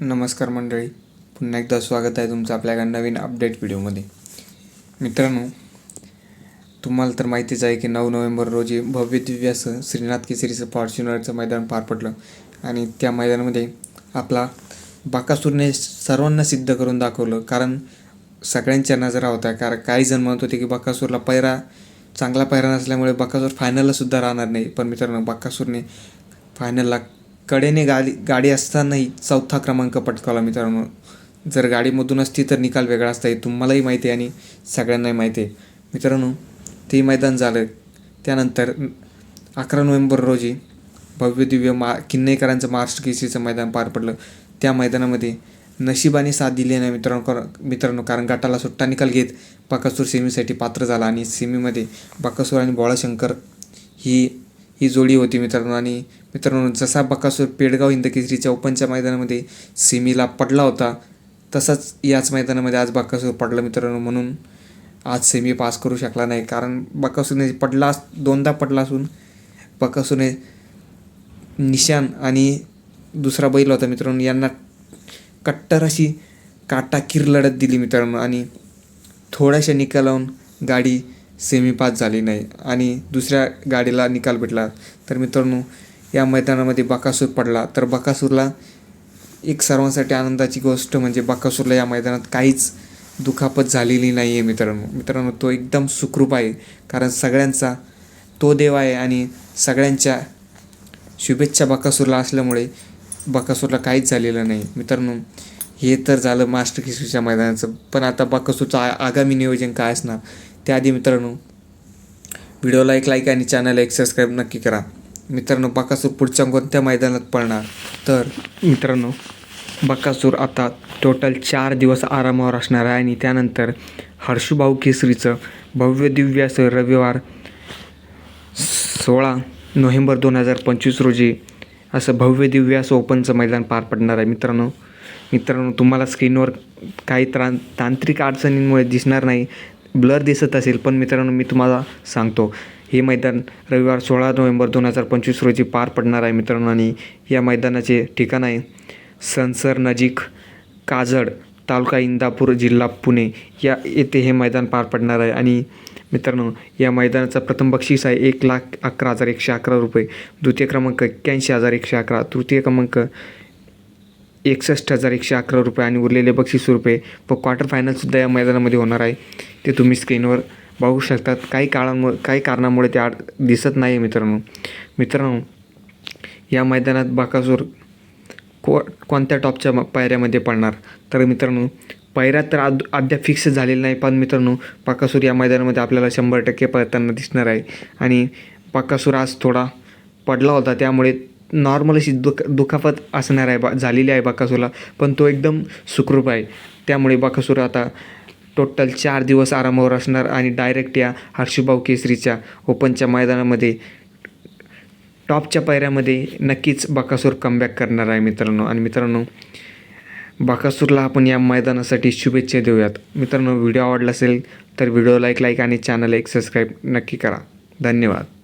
नमस्कार मंडळी. पुन्हा एकदा स्वागत आहे तुमचं आपल्या एका नवीन अपडेट व्हिडिओमध्ये मित्रांनो तुम्हाला तर माहितीच आहे की नऊ नोव्हेंबर रोजी भव्य दिव्य श्रीनाथ केसरीचं फॉर्च्युनरचं मैदान पार पडलं आणि त्या मैदानामध्ये आपला बाकासूरने सर्वांना सिद्ध करून दाखवलं. कारण सगळ्यांच्या नजरा होत्या. कारण काही जण म्हणत होते की बाकासूरला पैरा चांगला पैरा नसल्यामुळे बाकासूर फायनलला सुद्धा राहणार नाही. पण मित्रांनो बाकासूरने फायनलला कडेने गाडी गाडी असतानाही चौथा क्रमांक पटकावला मित्रांनो. जर गाडीमधून असती तर निकाल वेगळा असता हे तुम्हालाही माहिती आहे आणि सगळ्यांनाही माहिती आहे. मित्रांनो ते मैदान झालं. त्यानंतर अकरा नोव्हेंबर रोजी भव्य दिव्य मा किन्नेकरांचं महाराष्ट्र केसरीचं मैदान पार पडलं. त्या मैदानामध्ये नशिबाने साथ दिली नाही मित्रांनो मित्रांनो कारण गटाला सुट्टा निकाल घेत बकासूर सेमीसाठी पात्र झाला आणि सेमीमध्ये बकासूर आणि बोळाशंकर ही ही जोडी होती मित्रांनो. आणि मित्रांनो जसा बकासूर पेडगाव इंद केसरीच्या ओपनच्या मैदानामध्ये सेमीला पडला होता तसाच याच मैदानामध्ये आज बकासूर पडला मित्रांनो. म्हणून आज सेमी पास करू शकला नाही. कारण बकासूरने पडला दोनदा पडला असून बकासूरने निशान आणि दुसरा बैल होता मित्रांनो. यांना कट्टर अशी काटाकीर लढत दिली मित्रांनो. आणि थोड्याशा निकालावून गाडी सेमी पास झाली नाही आणि दुसऱ्या गाडीला निकाल भेटला. तर मित्रांनो या मैदानामध्ये बकासूर पडला. तर बकासूरला एक सर्वांसाठी आनंदाची गोष्ट म्हणजे बकासूरला या मैदानात काहीच दुखापत झालेली नाही आहे मित्रांनो. मित्रांनो तो एकदम सुखरूप आहे. कारण सगळ्यांचा तो देव आहे आणि सगळ्यांच्या शुभेच्छा बकासूरला असल्यामुळे बकासूरला काहीच झालेलं नाही. मित्रांनो हे तर झालं मास्टर किशोरच्या मैदानाचं. पण आता बकासूरचं आगामी नियोजन काय असणार? त्याआधी मित्रांनो व्हिडिओला एक लाईक आणि चॅनलला एक सबस्क्राईब नक्की करा. मित्रांनो बकासूर पुढच्या कोणत्या मैदानात पळणार? तर मित्रांनो बकासूर आता टोटल चार दिवस आरामावर असणार आहे आणि त्यानंतर हर्षुभाऊ केसरीचं भव्य दिव्य असं रविवार सोळा नोव्हेंबर दोन हजार पंचवीस रोजी असं भव्य दिव्य असं ओपनचं मैदान पार पडणार आहे. मित्रांनो मित्रांनो तुम्हाला स्क्रीनवर काही त्रां तांत्रिक अडचणींमुळे दिसणार नाही. ब्लर दिसत असेल पण मित्रांनो मी तुम्हाला सांगतो हे मैदान रविवार सोळा नोव्हेंबर दोन हजार पंचवीस रोजी पार पडणार आहे मित्रांनो आणि या मैदानाचे ठिकाण आहे सनसर नजीक काजड तालुका इंदापूर जिल्हा पुणे. या येथे हे मैदान पार पडणार आहे आणि मित्रांनो या मैदानाचा प्रथम बक्षीस आहे एक लाख अकरा हजार एकशे अकरा रुपये द्वितीय क्रमांक एक्क्याऐंशी हजार एकशे अकरा तृतीय क्रमांक एकसष्ट हजार एकशे अकरा रुपये आणि उरलेले बक्षीस रुपये व क्वार्टर फायनलसुद्धा या मैदानामध्ये होणार आहे. ते तुम्ही स्क्रीनवर बघू शकतात. काही काळामुळे काही कारणामुळे ते आड दिसत नाही आहे मित्रांनो. मित्रांनो या मैदानात बाकासूर को कोणत्या टॉपच्या म- पायऱ्यामध्ये पडणार? तर मित्रांनो पायऱ्या तर अद अद्याप फिक्स झालेलं नाही पण मित्रांनो पाकासूर या मैदानामध्ये आपल्याला शंभर टक्के पळताना दिसणार आहे. आणि पाकासूर आज थोडा पडला होता त्यामुळे नॉर्मल अशी दुख दुखापत असणार आहे बा झालेली आहे बाकासूरला पण तो एकदम सुखरूप आहे. त्यामुळे बाकासूर आता टोटल चार दिवस आरामावर असणार आणि डायरेक्ट या हर्षभाऊ केसरीच्या ओपनच्या मैदानामध्ये टॉपच्या पायऱ्यामध्ये नक्कीच बाकासूर कमबॅक करणार आहे मित्रांनो. आणि मित्रांनो बाकासूरला आपण या मैदानासाठी शुभेच्छा देऊयात. मित्रांनो व्हिडिओ आवडला असेल तर व्हिडिओला एक लाईक आणि चॅनल एक सबस्क्राईब नक्की करा. धन्यवाद.